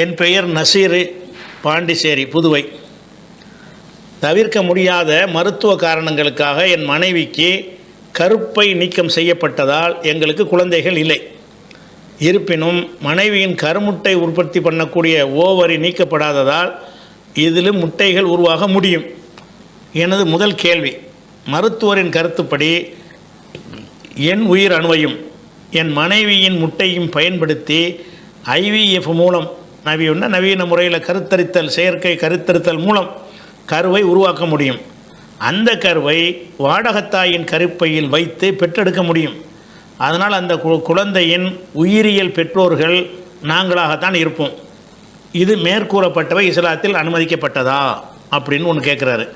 என் பெயர் நசீரு பாண்டிச்சேரி புதுவை. தவிர்க்க முடியாத மருத்துவ காரணங்களுக்காக என் மனைவிக்கு கருப்பை நீக்கம் செய்யப்பட்டதால் எங்களுக்கு குழந்தைகள் இல்லை. இருப்பினும் மனைவியின் கருமுட்டை உற்பத்தி பண்ணக்கூடிய ஓவரி நீக்கப்படாததால் இதிலும் முட்டைகள் உருவாக முடியும். எனது முதல் கேள்வி. மருத்துவரின் கருத்துப்படி என் உயிர் அணுவையும் என் மனைவியின் முட்டையும் பயன்படுத்தி ஐவிஎஃப் மூலம் நவீன நவீன முறையில் கருத்தரித்தல் செயற்கை கருத்தரித்தல் மூலம் கருவை உருவாக்க முடியும். அந்த கருவை வாடகத்தாயின் கருப்பையில் வைத்து பெற்றெடுக்க முடியும். அதனால் அந்த கு- குழந்தையின் உயிரியல் பெற்றோர்கள் நாங்களாகத்தான் இருப்போம். இது மேற்கூறப்பட்டவை இஸ்லாத்தில் அனுமதிக்கப்பட்டதா? அப்படின்னு ஒன்று கேட்குறாரு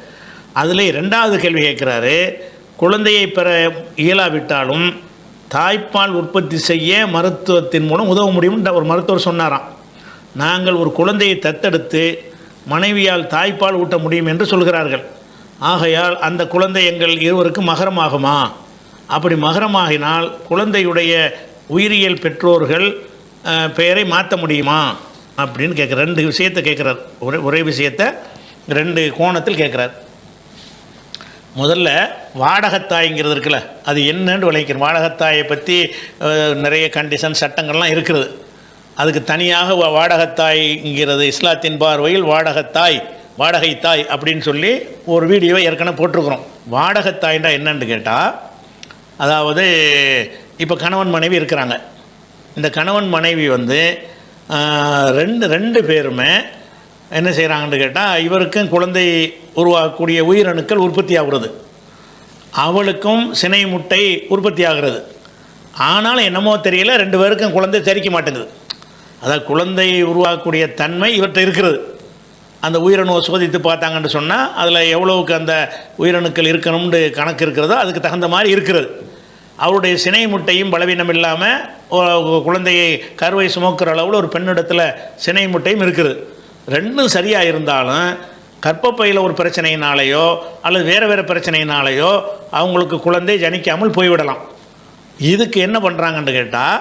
அதில் ரெண்டாவது கேள்வி கேட்குறாரு குழந்தையை பெற இயலாவிட்டாலும் தாய்ப்பால் உற்பத்தி செய்ய மருத்துவத்தின் மூலம் உதவ முடியும்னு ஒரு மருத்துவர் சொன்னாராம். நாங்கள் ஒரு குழந்தையை தத்தெடுத்து மனைவியால் தாய்ப்பால் ஊட்ட முடியும் என்று சொல்கிறார்கள். ஆகையால் அந்த குழந்தை எங்கள் இருவருக்கும் மகரமாகுமா? அப்படி மகரமாகினால் குழந்தையுடைய உயிரியல் பெற்றோர்கள் பெயரை மாற்ற முடியுமா? அப்படின்னு கேட்குற ரெண்டு விஷயத்தை கேட்குறார். ஒரே ஒரே விஷயத்தை ரெண்டு கோணத்தில் கேட்குறார். முதல்ல வாடகத்தாய்ங்கிறது இருக்குல்ல அது என்னன்னு விளைவிக்கிறோம் வாடகத்தாயை பற்றி நிறைய கண்டிஷன் சட்டங்கள்லாம் இருக்கிறது. அதுக்கு தனியாக வாடகத்தாய்ங்கிறது இஸ்லாத்தின் பார்வையில் வாடகத்தாய் வாடகை தாய் அப்படின்னு சொல்லி ஒரு வீடியோ ஏற்கனவே போட்டிருக்கிறோம். வாடகத்தாய்ண்டா என்னன்னு கேட்டால் அதாவது இப்போ கணவன் மனைவி இருக்கிறாங்க. இந்த கணவன் மனைவி வந்து ரெண்டு ரெண்டு பேருமே என்ன செய்கிறாங்கன்னு கேட்டால் இவருக்கும் குழந்தை உருவாக்கக்கூடிய உயிரணுக்கள் உற்பத்தி ஆகுறது. அவளுக்கும் சினை முட்டை உற்பத்தி ஆகிறது. ஆனாலும் என்னமோ தெரியல ரெண்டு பேருக்கும் குழந்தை தெரிக்க மாட்டேங்குது. அதாவது குழந்தையை உருவாக்கக்கூடிய தன்மை இவர்கிட்ட இருக்கிறது அந்த உயிரணுவை சோதித்து பார்த்தாங்கன்னு சொன்னால் அதில் எவ்வளவுக்கு அந்த உயிரணுக்கள் இருக்கணும்னு கணக்கு இருக்கிறதோ அதுக்கு தகுந்த மாதிரி இருக்கிறது. அவருடைய சினை முட்டையும் பலவீனம் இல்லாமல் குழந்தையை கருவை சுமக்கிற அளவில் ஒரு பெண்ணிடத்தில் சினை முட்டையும் இருக்குது. ரெண்டும் சரியாக இருந்தாலும் கற்பப்பையில் ஒரு பிரச்சனையினாலேயோ அல்லது வேறு வேறு பிரச்சனையினாலேயோ அவங்களுக்கு குழந்தை ஜனிக்காமல் போய்விடலாம். இதுக்கு என்ன பண்ணுறாங்கன்னு கேட்டால்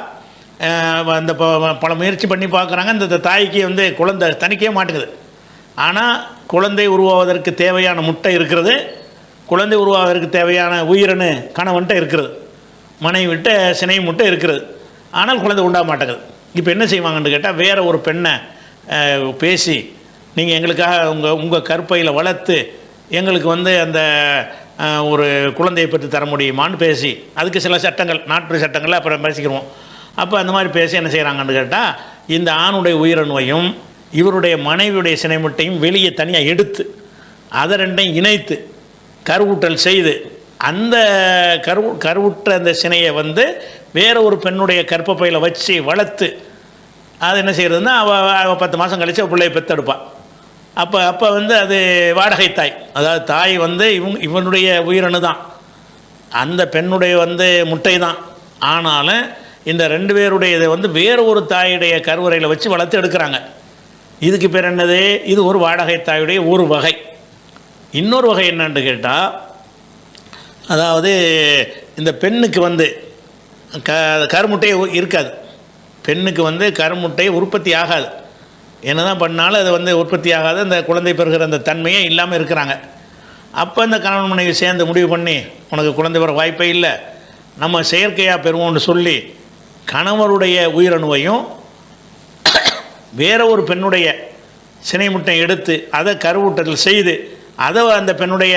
அந்த ப- பல முயற்சி பண்ணி பார்க்குறாங்க. இந்த தாய்க்கு வந்து குழந்தை தணிக்கவே மாட்டேங்குது. ஆனால் குழந்தை உருவாவதற்கு தேவையான முட்டை இருக்கிறது. குழந்தை உருவாவதற்கு தேவையான உயிரணு கணவன்ட்ட இருக்கிறது. மனைவிட்ட சினை முட்டை இருக்கிறது. ஆனால் குழந்தை உண்டாக மாட்டேங்குது. இப்போ என்ன செய்வாங்கன்னு கேட்டால் வேறு ஒரு பெண்ணை பேசி நீங்கள் எங்களுக்காக உங்கள் உங்கள் கற்பையில் வளர்த்து எங்களுக்கு வந்து அந்த ஒரு குழந்தையை பெற்று தர முடியுமான்னு பேசி அதுக்கு சில சட்டங்கள் நாட்டு சட்டங்களை அப்புறம் பேசிக்கிறோம் அப்போ அந்த மாதிரி பேசி என்ன செய்கிறாங்கன்னு கேட்டால் இந்த ஆணுடைய உயிரணுவையும் இவருடைய மனைவியுடைய சினைமுட்டையும் வெளியே தனியாக எடுத்து அதை ரெண்டையும் இணைத்து கருவூட்டல் செய்து அந்த கருவு கருவுற்ற அந்த சினையை வந்து வேற ஒரு பெண்ணுடைய கற்பப்பையில் வச்சு வளர்த்து அது என்ன செய்கிறதுன்னா அவள் அவள் பத்து மாதம் கழித்து அவள் பிள்ளையை பெற்றெடுப்பாள் அப்போ அப்போ வந்து அது வாடகை தாய் அதாவது தாய் வந்து இவங்க இவனுடைய உயிரணு தான் அந்த பெண்ணுடைய வந்து முட்டை தான் ஆனாலும் இந்த ரெண்டு பேருடைய இதை வந்து வேறு ஒரு தாயுடைய கருவறையில் வச்சு வளர்த்து எடுக்கிறாங்க. இதுக்கு பேர் என்னது? இது ஒரு வாடகை தாயுடைய ஒரு வகை. இன்னொரு வகை என்னன்னு கேட்டால் அதாவது இந்த பெண்ணுக்கு வந்து க கருமுட்டையே இருக்காது. பெண்ணுக்கு வந்து கருமுட்டை உற்பத்தி ஆகாது. என்னதான் பண்ணாலும் அது வந்து உற்பத்தி ஆகாது. அந்த குழந்தை பெறுகிற அந்த தன்மையே இல்லாமல் இருக்கிறாங்க. அப்போ இந்த கணவன் மனைவி சேர்ந்து முடிவு பண்ணி உனக்கு குழந்தை பெற வாய்ப்பே இல்லை. நம்ம செயற்கையாக பெறுவோம்னு சொல்லி கணவருடைய உயிரணுவையும் வேற ஒரு பெண்ணுடைய சினை முட்டை எடுத்து அதை கருவூட்டத்தில் செய்து அதை அந்த பெண்ணுடைய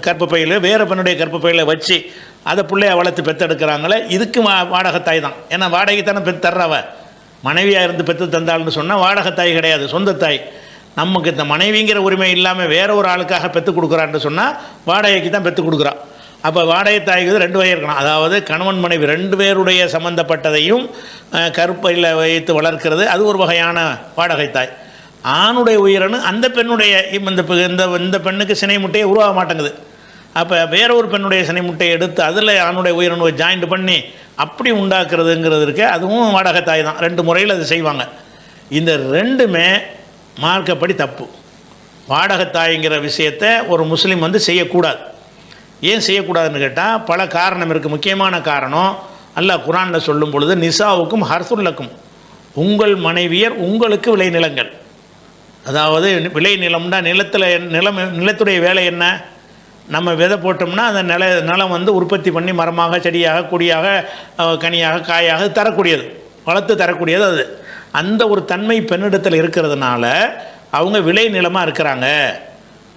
கற்பப்பையில் வேறு பெண்ணுடைய கற்பப்பையில் வச்சு அதை பிள்ளைய வளர்த்து பெற்றெடுக்கிறாங்களே இதுக்கு வா வாடகத்தாய் தான். ஏன்னா வாடகை தானே பெற்று தர்றவ. மனைவியாக இருந்து பெற்று தந்தாள்னு சொன்னால் வாடகைத்தாய் கிடையாது சொந்த தாய் நமக்கு இந்த மனைவிங்கிற உரிமை இல்லாமல் வேற ஒரு ஆளுக்காக பெற்று கொடுக்குறான்னு சொன்னால் வாடகைக்கு தான் பெற்று கொடுக்குறான் அப்போ வாடகை தாய்க்கு வந்து ரெண்டு வகை இருக்கணும். அதாவது கணவன் மனைவி ரெண்டு பேருடைய சம்பந்தப்பட்டதையும் கருப்பையில் வைத்து வளர்க்கிறது. அது ஒரு வகையான வாடகை தாய். ஆணுடைய உயிரணு அந்த பெண்ணுடைய இந்த இந்த இந்த பெண்ணுக்கு சினை முட்டையை உருவாக மாட்டேங்குது. அப்போ வேற ஒரு பெண்ணுடைய சினை முட்டையை எடுத்து அதில் ஆணுடைய உயிரணுவை ஜாயிண்ட் பண்ணி அப்படி உண்டாக்குறதுங்கிறது இருக்கு அதுவும் வாடகை தாய் தான். ரெண்டு முறையில் அது செய்வாங்க. இந்த ரெண்டுமே மார்க்கப்படி தப்பு. வாடகத்தாய்ங்கிற விஷயத்தை ஒரு முஸ்லீம் வந்து செய்யக்கூடாது. ஏன் செய்யக்கூடாதுன்னு கேட்டால் பல காரணம் இருக்குது முக்கியமான காரணம் அல்லாஹ் குரானில் சொல்லும் பொழுது நிசாவுக்கும் ஹர்சுல்லக்கும் உங்கள் மனைவியர் உங்களுக்கு விளைநிலங்கள். அதாவது விளை நிலம்னா நிலத்தில் நிலம் நிலத்துடைய வேலை என்ன? நம்ம விதை போட்டோம்னா அந்த நில நிலம் வந்து உற்பத்தி பண்ணி மரமாக செடியாக கொடியாக கனியாக காயாக தரக்கூடியது. வளர்த்து தரக்கூடியது அது. அந்த ஒரு தன்மை பெண்ணிடத்தில் இருக்கிறதுனால அவங்க விளை நிலமாக இருக்கிறாங்க.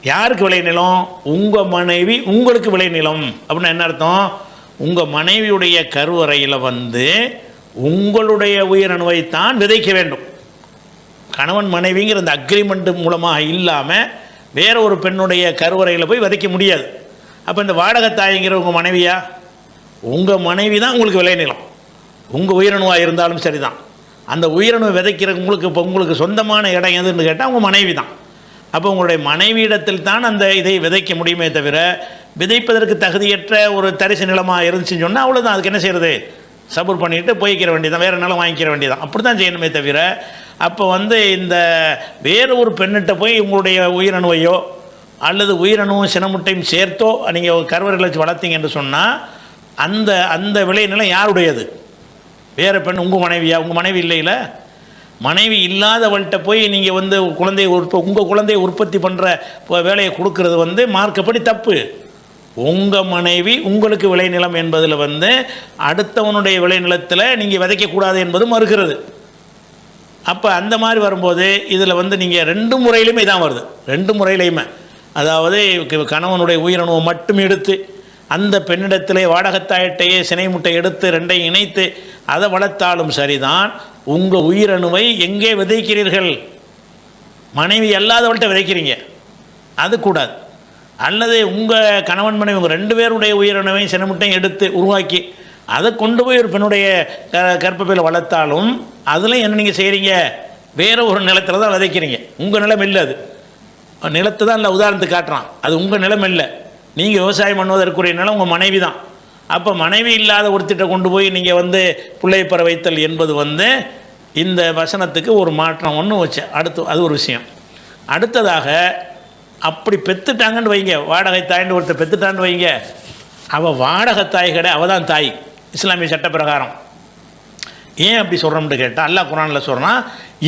யாருக்கு விளை நிலம்? உங்கள் மனைவி உங்களுக்கு விளை நிலம். அப்படின்னா என்ன அர்த்தம்? உங்கள் மனைவியுடைய கருவறையில் வந்து உங்களுடைய உயிரணுவை தான் விதைக்க வேண்டும். கணவன் மனைவிங்கிற அந்த அக்ரிமெண்ட் மூலமாக இல்லாமல் வேற ஒரு பெண்ணுடைய கருவறையில் போய் விதைக்க முடியாது. அப்போ இந்த வாடகத்தாய்ங்கிற உங்கள் மனைவியா? உங்கள் மனைவி தான் உங்களுக்கு விளைநிலம் உங்கள் உயிரணுவாக இருந்தாலும் சரி தான் அந்த உயிரணு விதைக்கிறவங்களுக்கு இப்போ உங்களுக்கு சொந்தமான இடம் எதுன்னு கேட்டால் உங்கள் மனைவி தான் அப்போ உங்களுடைய மனைவியிடத்தில் தான் அந்த இதை விதைக்க முடியுமே தவிர விதைப்பதற்கு தகுதியற்ற ஒரு தரிசு நிலமாக இருந்துச்சுன்னு சொன்னால் அவ்வளோதான் அதுக்கு என்ன செய்கிறது சபூர் பண்ணிட்டு போய்க்கிற வேண்டியதான் வேறு நிலம் வாங்கிக்கிற வேண்டியதான் அப்படி தான் செய்யணுமே தவிர அப்போ வந்து இந்த வேறு ஒரு பெண்ணிட்ட போய் உங்களுடைய உயிரணுவையோ அல்லது உயிரணுவும் சினமுட்டையும் சேர்த்தோ நீங்கள் கருவறையில் வச்சு வளர்த்தீங்க என்று சொன்னால் அந்த அந்த விளைநிலம் யாருடையது? வேறு பெண் உங்கள் மனைவியா? உங்கள் மனைவி இல்லையில? மனைவி இல்லாதவள்கிட்ட போய் நீங்கள் வந்து குழந்தையை உற்ப உங்கள் குழந்தையை உற்பத்தி பண்ணுற வேலையை கொடுக்கறது வந்து மார்க்கப்படி தப்பு. உங்கள் மனைவி உங்களுக்கு விளைநிலம் என்பதில் வந்து அடுத்தவனுடைய விளைநிலத்தில் நீங்கள் விதைக்கக்கூடாது என்பது மறுக்கிறது. அப்போ அந்த மாதிரி வரும்போது இதில் வந்து நீங்கள் ரெண்டு முறையிலுமே இதான் வருது. ரெண்டு முறையிலையுமே அதாவது கணவனுடைய உயிரணுவை மட்டும் எடுத்து அந்த பெண்ணிடத்திலே வாடகத்தாயிட்டையே சினை முட்டை எடுத்து ரெண்டையும் இணைத்து அதை வளர்த்தாலும் சரிதான். உங்கள் உயிரணுவை எங்கே விதைக்கிறீர்கள்? மனைவி அல்லாதவள்கிட்ட விதைக்கிறீங்க. அது கூடாது. அல்லது உங்கள் கணவன் மனைவி உங்கள் ரெண்டு பேருடைய உயிரணுவையும் சினமுட்டையும் எடுத்து உருவாக்கி அதை கொண்டு போய் ஒரு பெண்ணுடைய க கர்ப்பப்பையில் வளர்த்தாலும் அதில் என்ன நீங்கள் செய்கிறீங்க வேறு ஒரு நிலத்தில் தான் விதைக்கிறீங்க. உங்கள் நிலம் இல்லை அது. நிலத்தை தான் இல்லை உதாரணத்துக்கு காட்டுறான். அது உங்கள் நிலம் இல்லை. நீங்கள் விவசாயம் பண்ணுவதற்குரிய நிலம் உங்கள் மனைவி தான் அப்போ மனைவி இல்லாத ஒருத்திட்ட கொண்டு போய் நீங்கள் வந்து பிள்ளை பெற வைத்தல் என்பது வந்து இந்த வசனத்துக்கு ஒரு மாற்றம் ஒன்று வச்சு அடுத்து அது ஒரு விஷயம். அடுத்ததாக அப்படி பெத்துட்டாங்கன்னு வைங்க. வாடகை தாய்ன்னு ஒருத்தர் பெத்துட்டான்னு வைங்க. அவள் வாடகை தாய் கிடையாது அவள் தான் தாய். இஸ்லாமிய சட்ட பிரகாரம் ஏன் அப்படி சொல்கிறோம்னு கேட்டால் அல்லாஹ் குரானில் சொல்கிறான்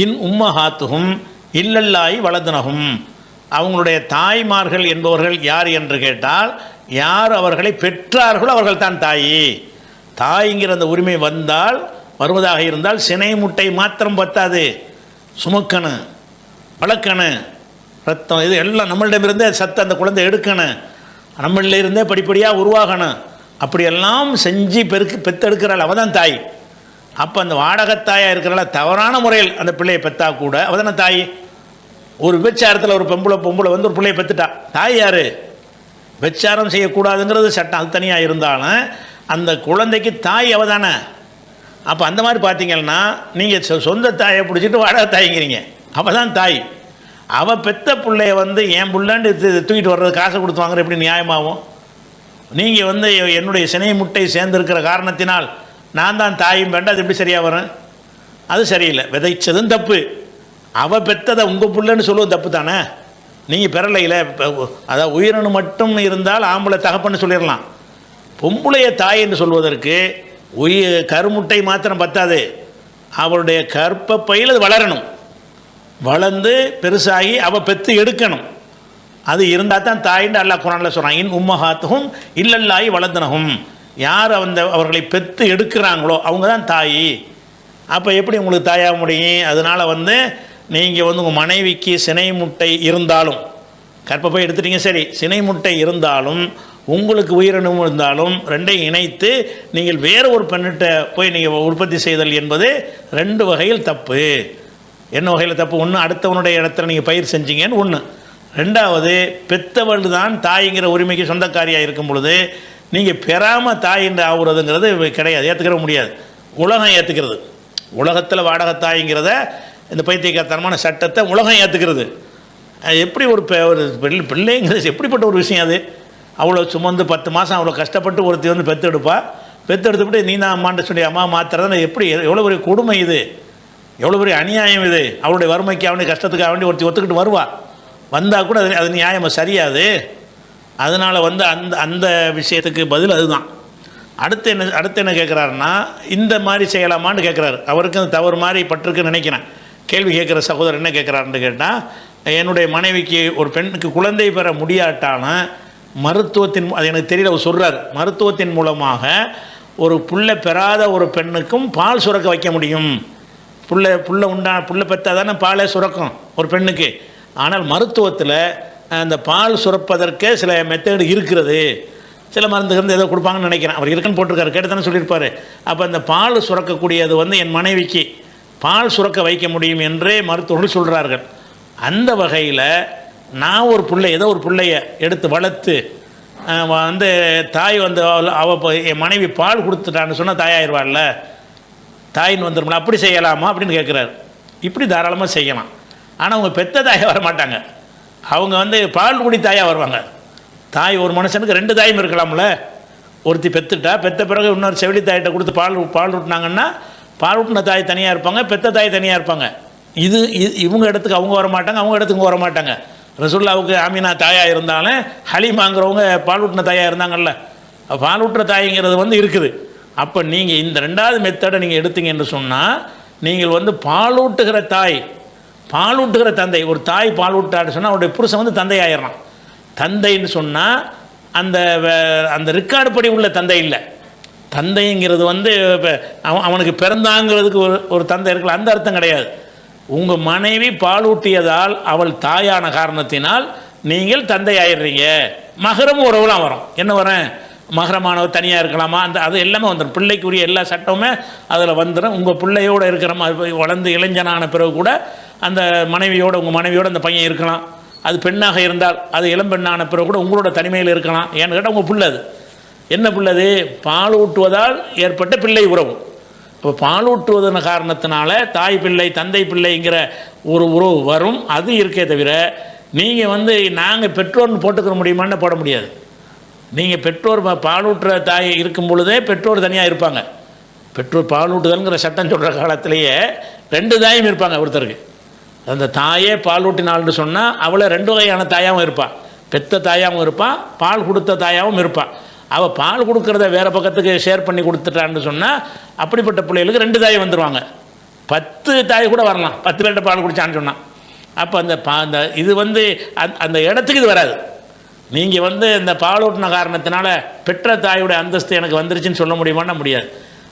இன் உம்மஹாத்துகும் இல்லல்லாய் வலதுனகும் அவங்களுடைய தாய்மார்கள் என்பவர்கள் யார் என்று கேட்டால் யார் அவர்களை பெற்றார்களோ அவர்கள் தான் தாயி. தாய்ங்கிற அந்த உரிமை வந்தால் வருவதாக இருந்தால் சினை முட்டை மாத்திரம் பத்தாது. சுமக்கணும் வளர்க்கணும் ரத்தம் இது எல்லாம் நம்மளிடமிருந்தே சத்து அந்த குழந்தை எடுக்கணும் நம்மளில் இருந்தே படிப்படியாக உருவாகணும் அப்படியெல்லாம் செஞ்சு பெருக்கு பெத்தெடுக்கிறாள் அவள் தான் தாய். அப்போ அந்த வாடகத்தாயாக இருக்கிறால தவறான முறையில் அந்த பிள்ளையை பெற்றா கூட அவள் தானே தாய். ஒரு விபச்சாரத்தில் ஒரு பொம்பளை பொம்பளை வந்து ஒரு பிள்ளையை பெற்றுட்டா தாய் யார்? பிரச்சாரம் செய்யக்கூடாதுங்கிறது சட்டம். அது தனியாக இருந்தாலும் அந்த குழந்தைக்கு தாய் அவ தானே அப்போ அந்த மாதிரி பார்த்தீங்கன்னா நீங்கள் சொ- சொந்த தாயை பிடிச்சிட்டு வாடகை தாய்ங்கிறீங்க. அவள் தான் தாய். அவள் பெத்த பிள்ளைய வந்து என் பிள்ளைன்னு தூக்கிட்டு வர்றது காசை கொடுத்து வாங்குற எப்படி நியாயமாகும்? நீங்கள் வந்து என்னுடைய சினை முட்டை சேர்ந்துருக்கிற காரணத்தினால் நான் தான் தாயும் வேண்டாம் அது எப்படி சரியாக வரும்? அது சரியில்லை. விதைச்சதும் தப்பு. அவள் பெத்ததை உங்கள் பிள்ளைன்னு சொல்லுவது தப்பு தானே நீங்கள் பெறலையில் அதாவது உயிரணு மட்டும் இருந்தால் ஆம்பளை தகப்பன்னு சொல்லிடலாம். பொம்பளைய தாய் என்று சொல்வதற்கு உயிர் கருமுட்டை மாத்திரம் பத்தாது. அவளுடைய கற்பப்பையில் அது வளரணும். வளர்ந்து பெருசாகி அவள் பெற்று எடுக்கணும். அது இருந்தால் தான் தாயின்னு அல்லா குரானில் சொல்கிறான் இன் உம்மஹாத்துகும் இல்லல்லாயி வளர்ந்தனகும் யார் அந்த அவர்களை பெற்று எடுக்கிறாங்களோ அவங்க தான் தாய். அப்போ எப்படி உங்களுக்கு தாயாக முடியும்? அதனால் வந்து நீங்கள் வந்து உங்கள் மனைவிக்கு சினை முட்டை இருந்தாலும் கற்பப்பை எடுத்துட்டீங்க சரி சினை முட்டை இருந்தாலும் உங்களுக்கு உயிரினம் இருந்தாலும் ரெண்டையும் இணைத்து நீங்கள் வேறு ஒரு பெண்ணிட்ட போய் நீங்கள் உற்பத்தி செய்தல் என்பது ரெண்டு வகையில் தப்பு. என்ன வகையில் தப்பு? ஒன்று அடுத்தவனுடைய இடத்துல நீங்கள் பயிர் செஞ்சீங்கன்னு ஒன்று ரெண்டாவது பெத்தவள் தான் தாய்ங்கிற உரிமைக்கு சொந்தக்காரியாக இருக்கும் பொழுது நீங்கள் பெறாமல் தாய் ஆகுறதுங்கிறது கிடையாது ஏற்றுக்கிற முடியாது. உலகம் ஏற்றுக்கிறது உலகத்தில் வாடகத்தாய்ங்கிறத இந்த பைத்தியக்காரத்தனமான சட்டத்தை உலகம் ஏற்றுக்கிறது எப்படி ஒரு பெ- ஒரு பிள்ளைங்கிறது எப்படிப்பட்ட ஒரு விஷயம் அது? அவ்வளோ சுமந்து பத்து மாதம் அவ்வளோ கஷ்டப்பட்டு ஒருத்தி வந்து பெத்தெடுப்பா பெத்தெடுத்துவிட்டு நீ தான் அம்மாண்ட சொல்லி அம்மா மாத்திரதான் எப்படி எவ்வளோ பெரிய கொடுமை இது? எவ்வளோ பெரிய அநியாயம் இது? அவளுடைய வறுமைக்கு அவனுடைய கஷ்டத்துக்காக வேண்டி ஒருத்தி ஒத்துக்கிட்டு வருவா. வந்தால் கூட அது அது நியாயம் சரியாது. அதனால் வந்து அந்த அந்த விஷயத்துக்கு பதில் அதுதான். அடுத்து என்ன அடுத்து என்ன கேட்குறாருன்னா இந்த மாதிரி செய்யலாமான்னு கேட்குறாரு அவருக்கு அந்த தவறு மாதிரி பட்டிருக்குன்னு நினைக்கிறேன். கேள்வி கேட்குற சகோதரர் என்ன கேட்குறாருன்னு கேட்டால் என்னுடைய மனைவிக்கு ஒரு பெண்ணுக்கு குழந்தை பெற முடியாட்டான மருத்துவத்தின் அது எனக்கு தெரியல அவர் சொல்கிறார் மருத்துவத்தின் மூலமாக ஒரு புள்ள பெறாத ஒரு பெண்ணுக்கும் பால் சுரக்க வைக்க முடியும். புள்ள புள்ள உண்டா புள்ள பெற்றால் தானே பாலே சுரக்கும் ஒரு பெண்ணுக்கு. ஆனால் மருத்துவத்தில் அந்த பால் சுரப்பதற்கே சில மெத்தேடு இருக்கிறது. சில மருந்துகள் ஏதோ கொடுப்பாங்கன்னு நினைக்கிறேன். அவர் இருக்குன்னு போட்டிருக்காரு கேட்டு தானே சொல்லியிருப்பார். அப்போ அந்த பால் சுரக்கக்கூடியது வந்து என் மனைவிக்கு பால் சுரக்க வைக்க முடியும் என்றே மருத்துவர்கள் சொல்கிறார்கள் அந்த வகையில் நான் ஒரு பிள்ளை ஏதோ ஒரு பிள்ளைய எடுத்து வளர்த்து வந்து தாய் வந்து அவள் அவ என் மனைவி பால் கொடுத்துட்டான்னு சொன்னால் தாயாயிருவாள்ல தாயின்னு வந்துருமில்ல அப்படி செய்யலாமா அப்படின்னு கேட்குறாரு இப்படி தாராளமாக செய்யலாம். ஆனால் அவங்க பெத்த தாயாக வர மாட்டாங்க. அவங்க வந்து பால் குடி தாயாக வருவாங்க. தாய் ஒரு மனுஷனுக்கு ரெண்டு தாயும் இருக்கலாம்ல? ஒருத்தி பெத்துட்டா பெத்த பிறகு இன்னொரு செவிலி தாயிட்ட கொடுத்து பால் பால் ஊட்டினாங்கன்னா பாலூட்டின தாய் தனியாக இருப்பாங்க பெத்த தாய் தனியாக இருப்பாங்க. இது இது- இவங்க இடத்துக்கு அவங்க வர மாட்டாங்க அவங்க இடத்துக்கு வர மாட்டாங்க ரசுல்லாவுக்கு ஆமினா தாயாக இருந்தாலும் ஹலிமாங்கிறவங்க பாலூட்டின தாயாக இருந்தாங்கல்ல. பாலூட்டுற தாய்ங்கிறது வந்து இருக்குது. அப்போ நீங்கள் இந்த ரெண்டாவது மெத்தடை நீங்கள் எடுத்தீங்க என்று சொன்னால் நீங்கள் வந்து பாலூட்டுகிற தாய் பாலூட்டுகிற தந்தை ஒரு தாய் பாலூட்டான்னு சொன்னால் அவருடைய புருஷன் வந்து தந்தை ஆயிடுறான் தந்தைன்னு சொன்னால் அந்த வே- அந்த ரெக்கார்டு படி உள்ள தந்தை இல்லை. தந்தைங்கிறது வந்து இப்போ அவன் அவனுக்கு பிறந்தாங்கிறதுக்கு ஒரு ஒரு தந்தை இருக்கல அந்த அர்த்தம் கிடையாது. உங்கள் மனைவி பாலூட்டியதால் அவள் தாயான காரணத்தினால் நீங்கள் தந்தை ஆயிடுறீங்க. மகரம் உறவுலாம் வரும். என்ன வரேன் மகரமானவர் தனியாக இருக்கலாமா? அந்த அது எல்லாமே வந்துடும் பிள்ளைக்குரிய எல்லா சட்டமுமே அதில் வந்துடும் உங்கள் பிள்ளையோடு இருக்கிற மாதிரி வளர்ந்து இளைஞனான பிறகு கூட அந்த மனைவியோட உங்கள் மனைவியோட அந்த பையன் இருக்கலாம். அது பெண்ணாக இருந்தால் அது இளம்பெண்ணான பிறகு கூட உங்களோட தனிமையில் இருக்கலாம். ஏன்னு கேட்டால் உங்கள் பிள்ளை அது. என்ன பிள்ளது? பால் ஊட்டுவதால் ஏற்பட்ட பிள்ளை உறவு. இப்போ பால் ஊட்டுவதன் காரணத்தினால தாய் பிள்ளை தந்தை பிள்ளைங்கிற ஒரு உறவு வரும். அது இருக்கே தவிர நீங்கள் வந்து நாங்கள் பெற்றோர்னு போட்டுக்கிற முடியுமான்னு போட முடியாது. நீங்கள் பெற்றோர் பாலூட்டுற தாய் இருக்கும் பொழுதே பெற்றோர் தனியாக இருப்பாங்க. பெற்றோர் பாலூட்டுதல்ங்கிற சட்டம் சொல்கிற காலத்திலேயே ரெண்டு தாயும் இருப்பாங்க ஒருத்தருக்கு. அந்த தாயே பாலூட்டினாள்னு சொன்னால் அவளை ரெண்டு வகையான தாயாகவும் இருப்பாள் பெத்த தாயாகவும் இருப்பாள் பால் கொடுத்த தாயாகவும் இருப்பாள் அவள் பால் கொடுக்கறத வேறு பக்கத்துக்கு ஷேர் பண்ணி கொடுத்துட்டான்னு சொன்னால் அப்படிப்பட்ட பிள்ளைகளுக்கு ரெண்டு தாய் வந்துடுவாங்க பத்து தாய் கூட வரலாம். பத்து பேர்கிட்ட பால் குடித்தான்னு சொன்னான் அப்போ அந்த பா அந்த இது வந்து அந்த அந்த இடத்துக்கு இது வராது. நீங்கள் வந்து இந்த பாலூட்டின காரணத்தினால பெற்ற தாயோட அந்தஸ்து எனக்கு வந்துருச்சுன்னு சொல்ல முடியுமான்னா முடியாது.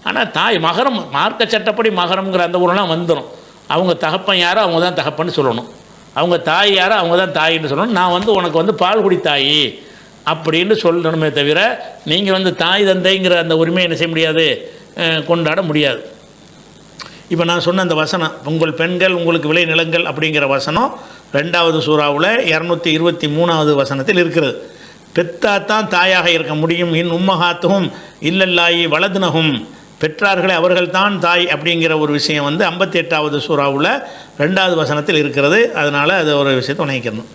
ஆனால் தாய் மகரம் மார்க்க சட்டப்படி மகரம்ங்கிற அந்த ஊரெலாம் வந்துடும் அவங்க தகப்பன் யாரோ அவங்க தான் தகப்பன்னு சொல்லணும். அவங்க தாய் யாரோ அவங்க தான் தாயின்னு சொல்லணும். நான் வந்து உனக்கு வந்து பால் குடி தாயி அப்படின்னு சொல்லணுமே தவிர நீங்கள் வந்து தாய் தந்தைங்கிற அந்த உரிமையை என்ன செய்ய முடியாது? கொண்டாட முடியாது. இப்போ நான் சொன்ன அந்த வசனம் உங்கள் பெண்கள் உங்களுக்கு விளை நிலங்கள் அப்படிங்கிற வசனம் ரெண்டாவது சூறாவில் இரநூத்தி இருபத்தி மூணாவது வசனத்தில் இருக்கிறது. பெத்தாத்தான் தாயாக இருக்க முடியும். இன் உம்மகாத்தும் இல்லல்லாயி வலதுனகும் பெற்றார்களே அவர்கள்தான் தாய் அப்படிங்கிற ஒரு விஷயம் வந்து ஐம்பத்தி எட்டாவது சூறாவில் ரெண்டாவது வசனத்தில் இருக்கிறது. அதனால் அது ஒரு விஷயத்தை உணவிக்கணும்